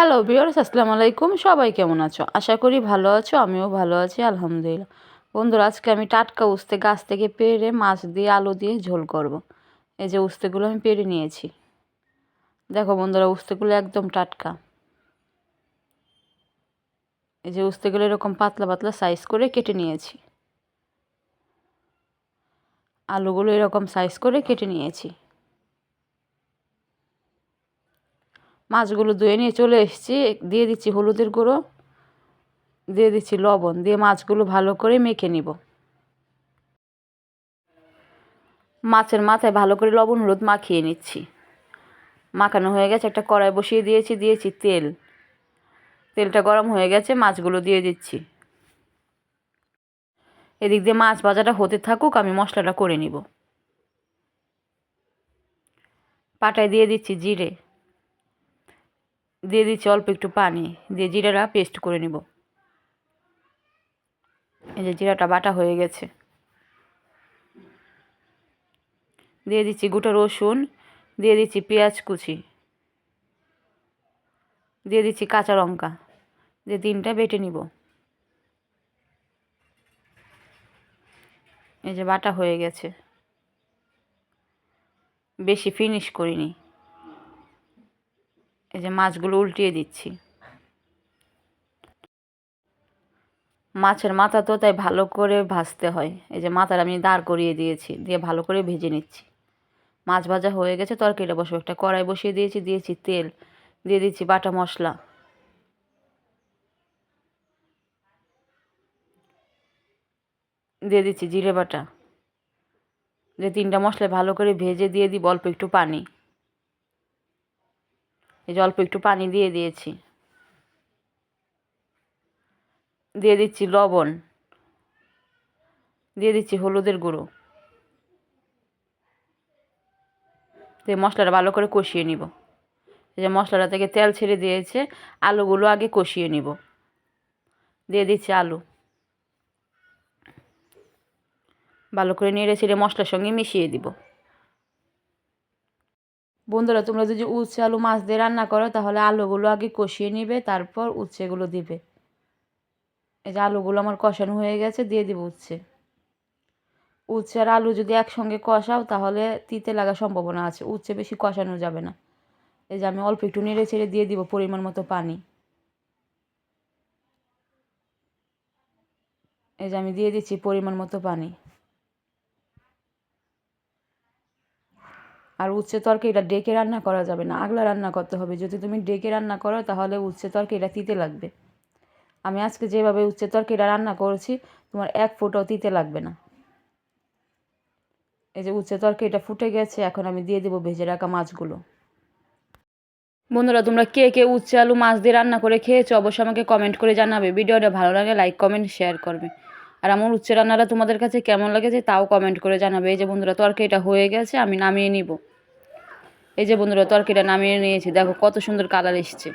Hello বিয়ার্স আসসালামু আলাইকুম। সবাই কেমন আছো? আশা করি ভালো আছো, আমিও ভালো আছি, আলহামদুলিল্লাহ। বন্ধুরা, আজকে আমি টাটকা উস্তে গাছ থেকে পেরে মাছ দিয়ে আলু দিয়ে ঝোল করব। এই যে উস্তেগুলো আমি পেরে নিয়েছি। দেখো বন্ধুরা, উস্তেগুলো একদম টাটকা। এই যে উস্তেগুলো এরকম পাতলা পাতলা সাইজ করে কেটে নিয়েছি। আলুগুলো এরকম সাইজ করে কেটে নিয়েছি। মাছগুলো ধুয়ে নিয়ে চলে এসেছি। দিয়ে দিচ্ছি হলুদের গুঁড়ো, দিয়ে দিচ্ছি লবণ, দিয়ে মাছগুলো ভালো করে মেখে নিব। মাছের মাথায় ভালো করে লবণ, হলুদ মাখিয়ে নিচ্ছি। মাখানো হয়ে গেছে, একটা কড়াই বসিয়ে দিয়েছি দিয়েছি তেল। তেলটা গরম হয়ে গেছে, মাছগুলো দিয়ে দিচ্ছি। এদিক দিয়ে মাছ ভাজাটা হতে থাকুক, আমি মশলাটা করে নিব। পাটায় দিয়ে দিচ্ছি জিরে। দিয়ে দিচ্ছি অল্প একটু পানি, দিয়ে জিরাটা পেস্ট করে নিব। এই যে জিরাটা বাটা হয়ে গেছে। দিয়ে দিচ্ছি গোটা রসুন, দিয়ে দিচ্ছি পেঁয়াজ কুচি, দিয়ে দিচ্ছি কাঁচা লঙ্কা, দিয়ে তিনটা বেটে নিব। এই যে বাটা হয়ে গেছে। বেশি ফিনিশ করিনি। এই যে মাছগুলো উল্টিয়ে দিচ্ছি। মাছের মাথা তো তাই ভালো করে ভাজতে হয়। এই যে মাথার আমি দাঁড় করিয়ে দিয়েছি, দিয়ে ভালো করে ভেজে নিচ্ছি। মাছ ভাজা হয়ে গেছে, তরকারিটা বসবো একটা কড়াই বসিয়ে দিয়েছি দিয়েছি তেল, দিয়ে দিচ্ছি বাটা মশলা। দিয়ে দিচ্ছি জিরে বাটা। দিয়ে তিনটা মশলা ভালো করে ভেজে দিয়ে দিই অল্প একটু পানি। এই অল্প একটু পানি দিয়ে দিয়েছি। দিয়ে দিচ্ছি লবণ। দিয়ে দিচ্ছি হলুদের গুঁড়ো। দিয়ে মশলাটা ভালো করে কষিয়ে নিব। এই যে মশলাটা থেকে তেল ছেড়ে দিয়েছে, আলুগুলো আগে কষিয়ে নিব। দিয়ে দিচ্ছি আলু। ভালো করে নেড়ে ছেড়ে মশলার সঙ্গে মিশিয়ে দিব। বন্ধুরা, তোমরা যদি উচ্ছে আলু মাছ দিয়ে রান্না করো, তাহলে আলুগুলো আগে কষিয়ে নিবে, তারপর উচ্ছেগুলো দিবে। এই যে আলুগুলো আমার কষানো হয়ে গেছে, দিয়ে দিব উচ্ছে। উচ্ছে আর আলু যদি একসঙ্গে কষাও, তাহলে তিতে লাগার সম্ভাবনা আছে। উচ্ছে বেশি কষানো যাবে না। এই যে আমি অল্প একটু নেড়ে ছেড়ে দিয়ে দিব পরিমাণ মতো পানি। এই যে আমি দিয়ে দিচ্ছি পরিমাণ মতো পানি। আর উচ্ছে এটা ডেকে রান্না করা যাবে না, আগলা রান্না করতে হবে। যদি তুমি ডেকে রান্না করো, তাহলে উচ্ছে তর্কে এটা তিতে লাগবে। আমি আজকে যেভাবে উচ্ছে এটা রান্না করেছি, তোমার এক ফুটও তিতে লাগবে না। এই যে উচ্ছে এটা ফুটে গেছে, এখন আমি দিয়ে দেবো ভেজে রাখা মাছগুলো। বন্ধুরা, তোমরা কে কে উচ্ছে আলু মাছ দিয়ে রান্না করে খেয়েছো, অবশ্যই আমাকে কমেন্ট করে জানাবে। ভিডিওটা ভালো লাগে লাইক কমেন্ট শেয়ার করবে। আর আমার উচ্ছে রান্নাটা তোমাদের কাছে কেমন লাগেছে, তাও কমেন্ট করে জানাবে। এই যে বন্ধুরা, তরকারিটা হয়ে গেছে, আমি নামিয়ে নিব। এই যে বন্ধুরা তরকারিটা নামিয়ে নিয়েছি। দেখো কত সুন্দর কালার এসছে।